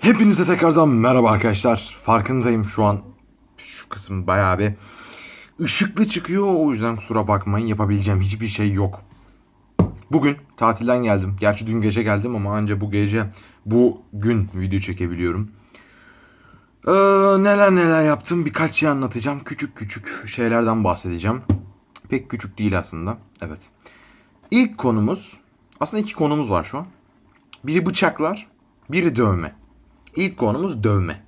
Hepinize tekrardan merhaba arkadaşlar. Farkındayım şu an. Şu kısım bayağı bir ışıklı çıkıyor. O yüzden kusura bakmayın. Yapabileceğim hiçbir şey yok. Bugün tatilden geldim. Gerçi dün gece geldim ama anca bu gece bu gün video çekebiliyorum. Ee, neler neler yaptım birkaç şey anlatacağım. Küçük küçük şeylerden bahsedeceğim. Pek küçük değil aslında. Evet. İlk konumuz aslında iki konumuz var şu an. Biri bıçaklar, biri dövme. İlk konumuz dövme.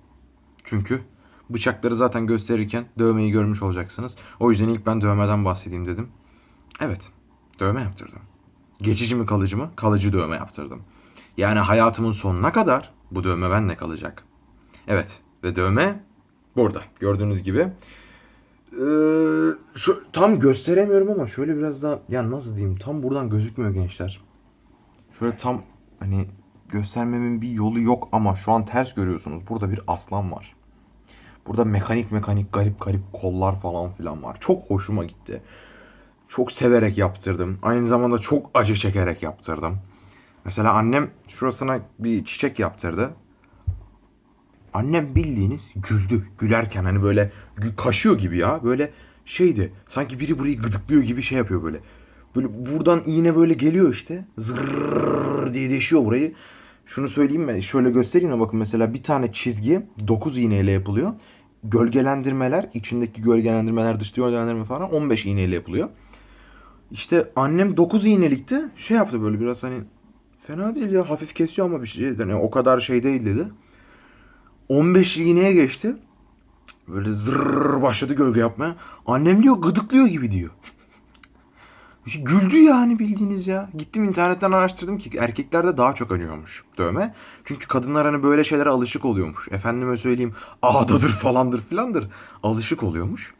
Çünkü bıçakları zaten gösterirken dövmeyi görmüş olacaksınız. O yüzden ilk ben dövmeden bahsedeyim dedim. Evet, dövme yaptırdım. Geçici mi kalıcı mı? Kalıcı dövme yaptırdım. Yani hayatımın sonuna kadar bu dövme benimle kalacak. Evet ve dövme burada gördüğünüz gibi. Ee, şu, tam gösteremiyorum ama şöyle biraz daha ya nasıl diyeyim tam buradan gözükmüyor gençler. Şöyle tam hani göstermemin bir yolu yok ama şu an ters görüyorsunuz. Burada bir aslan var. Burada mekanik mekanik garip garip kollar falan filan var. Çok hoşuma gitti. Çok severek yaptırdım. Aynı zamanda çok acı çekerek yaptırdım. Mesela annem şurasına bir çiçek yaptırdı. Annem bildiğiniz güldü. Gülerken hani böyle kaşıyor gibi ya. Böyle şeydi. Sanki biri burayı gıdıklıyor gibi şey yapıyor böyle. Böyle buradan iğne böyle geliyor işte. Zırrrr diye deşiyor burayı. Şunu söyleyeyim mi? Şöyle göstereyim mi? Bakın mesela bir tane çizgi 9 iğneyle yapılıyor. Gölgelendirmeler, içindeki gölgelendirmeler, dış gölgelendirme falan 15 iğneyle yapılıyor. İşte annem 9 iğnelikti. Şey yaptı böyle biraz hani fena değil ya hafif kesiyor ama bir şey. Yani o kadar şey değil dedi. 15 iğneye geçti. Böyle zırr başladı gölge yapmaya. Annem diyor gıdıklıyor gibi diyor. Güldü yani bildiğiniz ya. Gittim internetten araştırdım ki erkeklerde daha çok acıyormuş dövme. Çünkü kadınlar hani böyle şeylere alışık oluyormuş. Efendime söyleyeyim ağdadır falandır filandır. Alışık oluyormuş.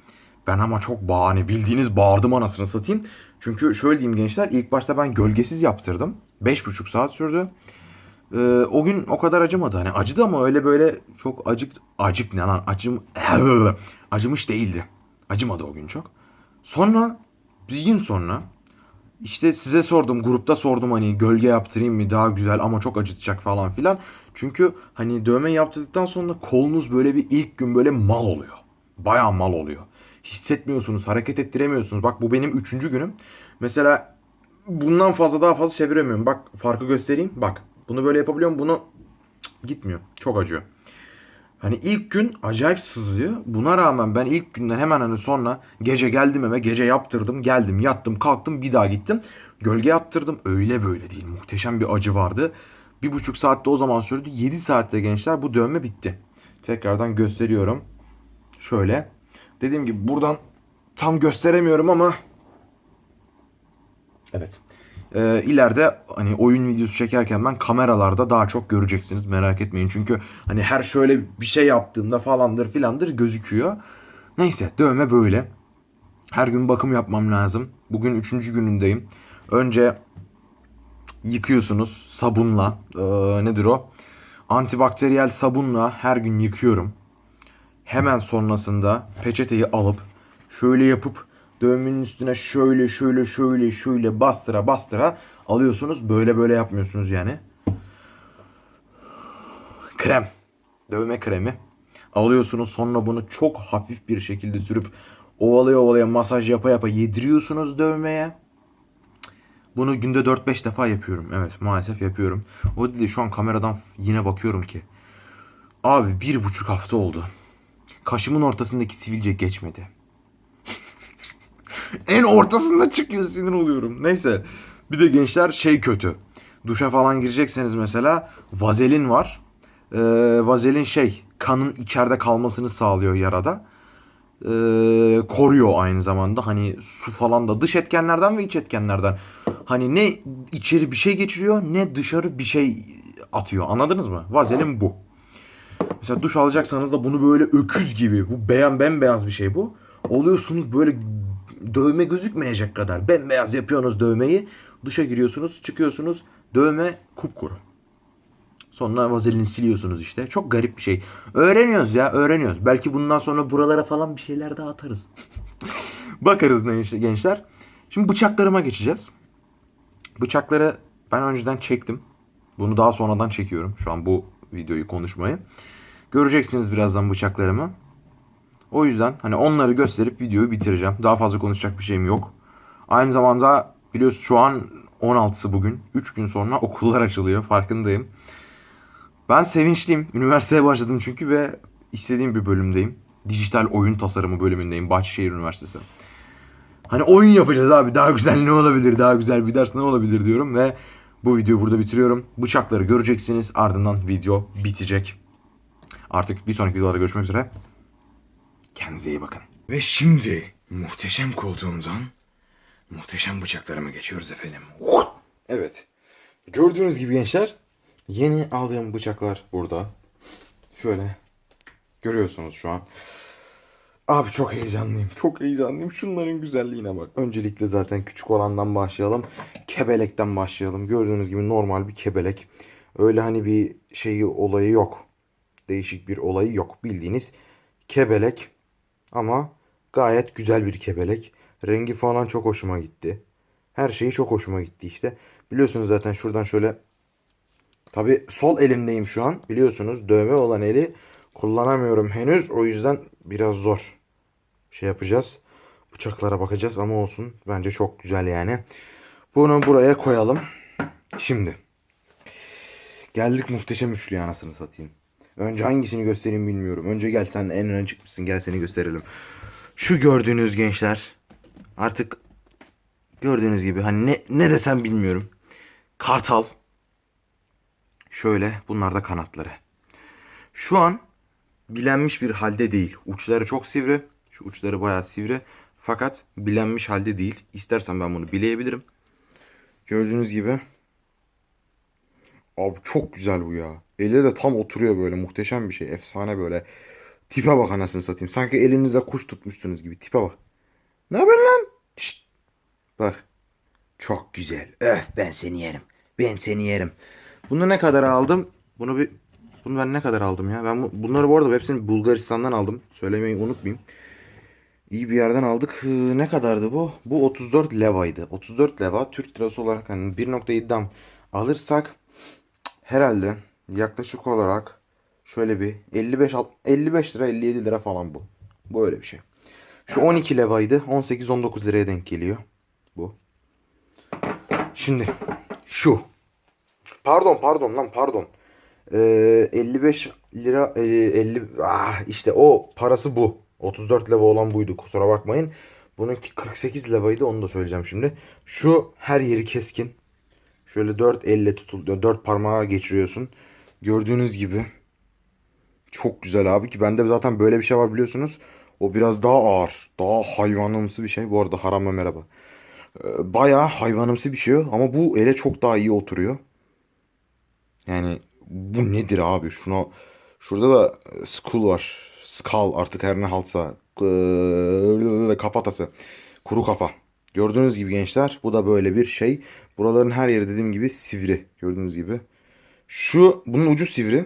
Ben ama çok bağ bildiğiniz bağırdım anasını satayım. Çünkü şöyle diyeyim gençler ilk başta ben gölgesiz yaptırdım. 5,5 saat sürdü. Ee, o gün o kadar acımadı. Hani acıdı ama öyle böyle çok acık acık ne lan acım acımış değildi. Acımadı o gün çok. Sonra bir gün sonra işte size sordum grupta sordum hani gölge yaptırayım mı daha güzel ama çok acıtacak falan filan. Çünkü hani dövme yaptırdıktan sonra kolunuz böyle bir ilk gün böyle mal oluyor. Bayağı mal oluyor. Hissetmiyorsunuz, hareket ettiremiyorsunuz. Bak bu benim üçüncü günüm. Mesela bundan fazla daha fazla çeviremiyorum. Bak farkı göstereyim. Bak bunu böyle yapabiliyorum. Bunu Cık, gitmiyor. Çok acıyor. Hani ilk gün acayip sızlıyor. Buna rağmen ben ilk günden hemen hani sonra gece geldim eve gece yaptırdım. Geldim yattım kalktım bir daha gittim. Gölge yaptırdım. Öyle böyle değil. Muhteşem bir acı vardı. Bir buçuk saatte o zaman sürdü. 7 saatte gençler bu dövme bitti. Tekrardan gösteriyorum. Şöyle. Dediğim gibi buradan tam gösteremiyorum ama Evet. Ee, ileride hani oyun videosu çekerken ben kameralarda daha çok göreceksiniz merak etmeyin. Çünkü hani her şöyle bir şey yaptığımda falandır filandır gözüküyor. Neyse dövme böyle. Her gün bakım yapmam lazım. Bugün üçüncü günündeyim. Önce yıkıyorsunuz sabunla. Ee, nedir o? Antibakteriyel sabunla her gün yıkıyorum. Hemen sonrasında peçeteyi alıp şöyle yapıp dövmenin üstüne şöyle şöyle şöyle şöyle bastıra bastıra alıyorsunuz. Böyle böyle yapmıyorsunuz yani. Krem. Dövme kremi. Alıyorsunuz sonra bunu çok hafif bir şekilde sürüp ovalaya ovalaya masaj yapa yapa yediriyorsunuz dövmeye. Bunu günde 4-5 defa yapıyorum. Evet maalesef yapıyorum. O değil şu an kameradan yine bakıyorum ki. Abi bir buçuk hafta oldu. Kaşımın ortasındaki sivilce geçmedi. En ortasında çıkıyor sinir oluyorum. Neyse. Bir de gençler şey kötü. Duşa falan girecekseniz mesela vazelin var. Ee, vazelin şey kanın içeride kalmasını sağlıyor yarada. Ee, koruyor aynı zamanda. Hani su falan da dış etkenlerden ve iç etkenlerden. Hani ne içeri bir şey geçiriyor ne dışarı bir şey atıyor. Anladınız mı? Vazelin bu. Mesela duş alacaksanız da bunu böyle öküz gibi bu beyan bembeyaz bir şey bu. Oluyorsunuz böyle dövme gözükmeyecek kadar bembeyaz yapıyorsunuz dövmeyi. Duşa giriyorsunuz, çıkıyorsunuz. Dövme kupkuru. Sonra vazelini siliyorsunuz işte. Çok garip bir şey. Öğreniyoruz ya, öğreniyoruz. Belki bundan sonra buralara falan bir şeyler daha atarız. Bakarız ne gençler. Şimdi bıçaklarıma geçeceğiz. Bıçakları ben önceden çektim. Bunu daha sonradan çekiyorum. Şu an bu videoyu konuşmayı. Göreceksiniz birazdan bıçaklarımı. O yüzden hani onları gösterip videoyu bitireceğim. Daha fazla konuşacak bir şeyim yok. Aynı zamanda biliyorsunuz şu an 16'sı bugün. 3 gün sonra okullar açılıyor farkındayım. Ben sevinçliyim. Üniversiteye başladım çünkü ve istediğim bir bölümdeyim. Dijital oyun tasarımı bölümündeyim. Bahçeşehir Üniversitesi. Hani oyun yapacağız abi. Daha güzel ne olabilir? Daha güzel bir ders ne olabilir diyorum ve bu videoyu burada bitiriyorum. Bıçakları göreceksiniz. Ardından video bitecek. Artık bir sonraki videolarda görüşmek üzere. Kendinize iyi bakın. Ve şimdi muhteşem koltuğumdan muhteşem bıçaklarıma geçiyoruz efendim. Evet. Gördüğünüz gibi gençler yeni aldığım bıçaklar burada. Şöyle görüyorsunuz şu an. Abi çok heyecanlıyım. Çok heyecanlıyım. Şunların güzelliğine bak. Öncelikle zaten küçük olandan başlayalım. Kebelekten başlayalım. Gördüğünüz gibi normal bir kebelek. Öyle hani bir şeyi olayı yok. Değişik bir olayı yok. Bildiğiniz kebelek. Ama gayet güzel bir kebelek. Rengi falan çok hoşuma gitti. Her şeyi çok hoşuma gitti işte. Biliyorsunuz zaten şuradan şöyle Tabi sol elimdeyim şu an. Biliyorsunuz dövme olan eli kullanamıyorum henüz. O yüzden biraz zor. Şey yapacağız. Bıçaklara bakacağız ama olsun. Bence çok güzel yani. Bunu buraya koyalım. Şimdi. Geldik muhteşem üçlü anasını satayım. Önce hangisini göstereyim bilmiyorum. Önce gel sen en öne çıkmışsın. Gel seni gösterelim. Şu gördüğünüz gençler. Artık gördüğünüz gibi hani ne, ne desem bilmiyorum. Kartal. Şöyle bunlar da kanatları. Şu an bilenmiş bir halde değil. Uçları çok sivri. Şu uçları bayağı sivri. Fakat bilenmiş halde değil. İstersen ben bunu bileyebilirim. Gördüğünüz gibi. Abi çok güzel bu ya. Elle de tam oturuyor böyle. Muhteşem bir şey. Efsane böyle. Tipe bak anasını satayım. Sanki elinize kuş tutmuşsunuz gibi. Tipe bak. Ne haber lan? Şşt. Bak. Çok güzel. Öf ben seni yerim. Ben seni yerim. Bunu ne kadar aldım? Bunu bir bunu ben ne kadar aldım ya? Ben bu- bunları bu arada hepsini Bulgaristan'dan aldım. Söylemeyi unutmayayım. İyi bir yerden aldık. Ne kadardı bu? Bu 34 levaydı. 34 leva Türk lirası olarak hani 1.7'den alırsak herhalde yaklaşık olarak şöyle bir 55 alt- 55 lira 57 lira falan bu. Bu öyle bir şey. Şu 12 levaydı. 18-19 liraya denk geliyor. Bu. Şimdi şu. Pardon pardon lan pardon. Ee, 55 lira e, 50 ah işte o parası bu. 34 leva olan buydu kusura bakmayın. Bununki 48 levaydı onu da söyleyeceğim şimdi. Şu her yeri keskin. Şöyle 4 elle tutuluyor. 4 parmağa geçiriyorsun. Gördüğünüz gibi. Çok güzel abi ki bende zaten böyle bir şey var biliyorsunuz. O biraz daha ağır. Daha hayvanımsı bir şey. Bu arada harama merhaba. Ee, bayağı hayvanımsı bir şey. Ama bu ele çok daha iyi oturuyor. Yani bu nedir abi? Şuna şurada da e, skull var. Skull artık her ne halsa. Kafatası. Kuru kafa. Gördüğünüz gibi gençler bu da böyle bir şey. Buraların her yeri dediğim gibi sivri. Gördüğünüz gibi. Şu bunun ucu sivri.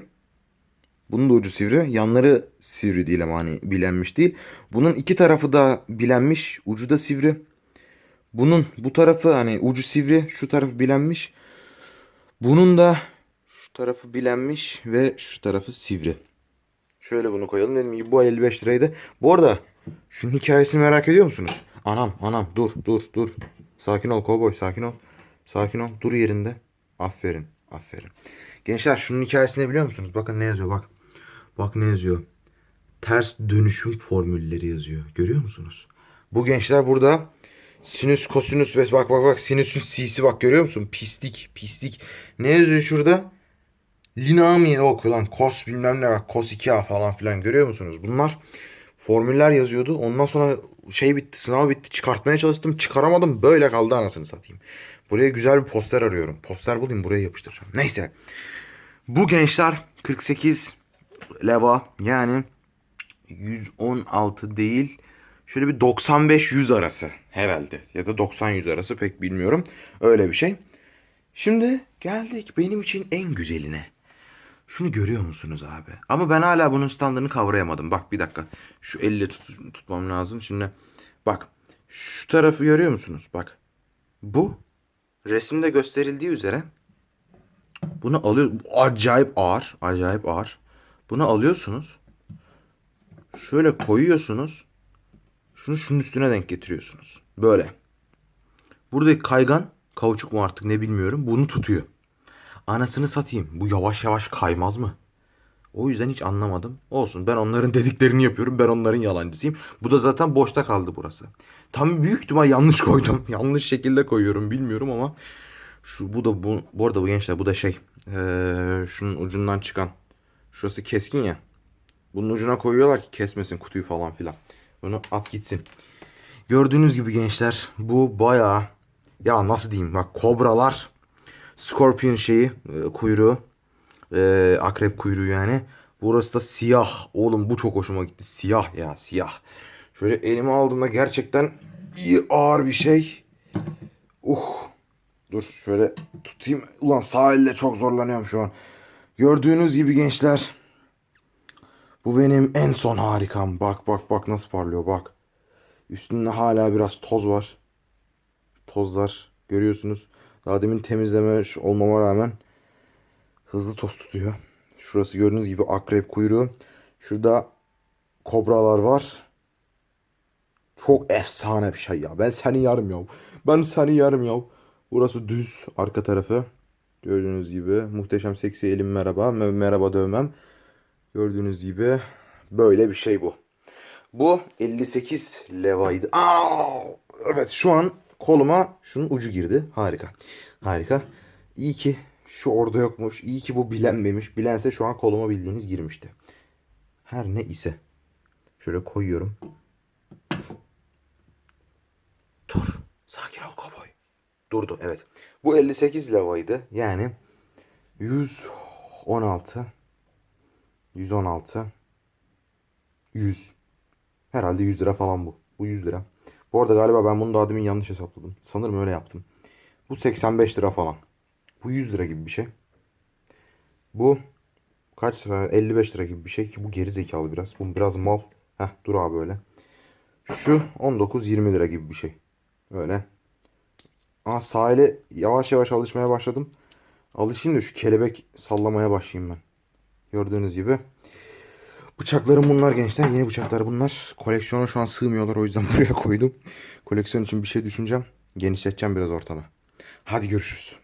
Bunun da ucu sivri. Yanları sivri değil ama hani bilenmiş değil. Bunun iki tarafı da bilenmiş. Ucu da sivri. Bunun bu tarafı hani ucu sivri. Şu tarafı bilenmiş. Bunun da şu tarafı bilenmiş ve şu tarafı sivri. Şöyle bunu koyalım. Dedim ki bu 55 liraydı. Bu arada şunun hikayesini merak ediyor musunuz? Anam anam dur dur dur. Sakin ol kovboy sakin ol. Sakin ol. Dur yerinde. Aferin. Aferin. Gençler şunun hikayesini biliyor musunuz? Bakın ne yazıyor bak. Bak ne yazıyor. Ters dönüşüm formülleri yazıyor. Görüyor musunuz? Bu gençler burada sinüs kosinüs ve bak bak bak sinüsün c'si bak görüyor musun? Pislik pislik. Ne yazıyor şurada? Linami yok lan kos bilmem ne bak kos 2a falan filan görüyor musunuz? Bunlar formüller yazıyordu. Ondan sonra şey bitti sınav bitti çıkartmaya çalıştım çıkaramadım böyle kaldı anasını satayım. Buraya güzel bir poster arıyorum. Poster bulayım buraya yapıştıracağım. Neyse. Bu gençler 48 leva yani 116 değil şöyle bir 95-100 arası herhalde ya da 90-100 arası pek bilmiyorum. Öyle bir şey. Şimdi geldik benim için en güzeline. Şunu görüyor musunuz abi? Ama ben hala bunun standını kavrayamadım. Bak bir dakika. Şu elle tut- tutmam lazım. Şimdi bak. Şu tarafı görüyor musunuz? Bak. Bu resimde gösterildiği üzere Bunu alıyor. Acayip ağır. Acayip ağır. Bunu alıyorsunuz. Şöyle koyuyorsunuz. Şunu şunun üstüne denk getiriyorsunuz. Böyle. Buradaki kaygan kauçuk mu artık ne bilmiyorum. Bunu tutuyor. Anasını satayım. Bu yavaş yavaş kaymaz mı? O yüzden hiç anlamadım. Olsun ben onların dediklerini yapıyorum. Ben onların yalancısıyım. Bu da zaten boşta kaldı burası. Tam büyük ihtimal yanlış koydum. yanlış şekilde koyuyorum bilmiyorum ama şu bu da bu bu arada bu gençler bu da şey eee, şunun ucundan çıkan şurası keskin ya. Bunun ucuna koyuyorlar ki kesmesin kutuyu falan filan. Bunu at gitsin. Gördüğünüz gibi gençler bu bayağı ya nasıl diyeyim bak kobralar Scorpion şeyi e, kuyruğu e, akrep kuyruğu yani. Burası da siyah. Oğlum bu çok hoşuma gitti. Siyah ya siyah. Şöyle elime aldığımda gerçekten iyi ağır bir şey. Uh. Dur şöyle tutayım. Ulan sağ elle çok zorlanıyorum şu an. Gördüğünüz gibi gençler. Bu benim en son harikam. Bak bak bak nasıl parlıyor bak. Üstünde hala biraz toz var. Tozlar görüyorsunuz. Daha demin temizlemiş olmama rağmen hızlı toz tutuyor. Şurası gördüğünüz gibi akrep kuyruğu. Şurada kobralar var. Çok efsane bir şey ya. Ben seni yarım ya. Ben seni yarım ya. Burası düz arka tarafı. Gördüğünüz gibi muhteşem seksi elim merhaba. Me- Merhaba dövmem. Gördüğünüz gibi böyle bir şey bu. Bu 58 levaydı. Aa! Evet şu an koluma şunun ucu girdi. Harika. Harika. İyi ki şu orada yokmuş. İyi ki bu bilenmemiş. Bilense şu an koluma bildiğiniz girmişti. Her ne ise. Şöyle koyuyorum. Dur. Sakin ol kovboy. Durdu evet. Bu 58 levaydı. Yani 116 116 100 Herhalde 100 lira falan bu. Bu 100 lira. Bu arada galiba ben bunu daha demin yanlış hesapladım. Sanırım öyle yaptım. Bu 85 lira falan. Bu 100 lira gibi bir şey. Bu kaç lira? 55 lira gibi bir şey ki bu geri zekalı biraz. Bu biraz mal. Heh dur abi öyle. Şu 19-20 lira gibi bir şey. Öyle. Aa sahile yavaş yavaş alışmaya başladım. Alışayım da şu kelebek sallamaya başlayayım ben. Gördüğünüz gibi. Bıçaklarım bunlar gençler. Yeni bıçaklar bunlar. Koleksiyona şu an sığmıyorlar. O yüzden buraya koydum. Koleksiyon için bir şey düşüneceğim. Genişleteceğim biraz ortalığı. Hadi görüşürüz.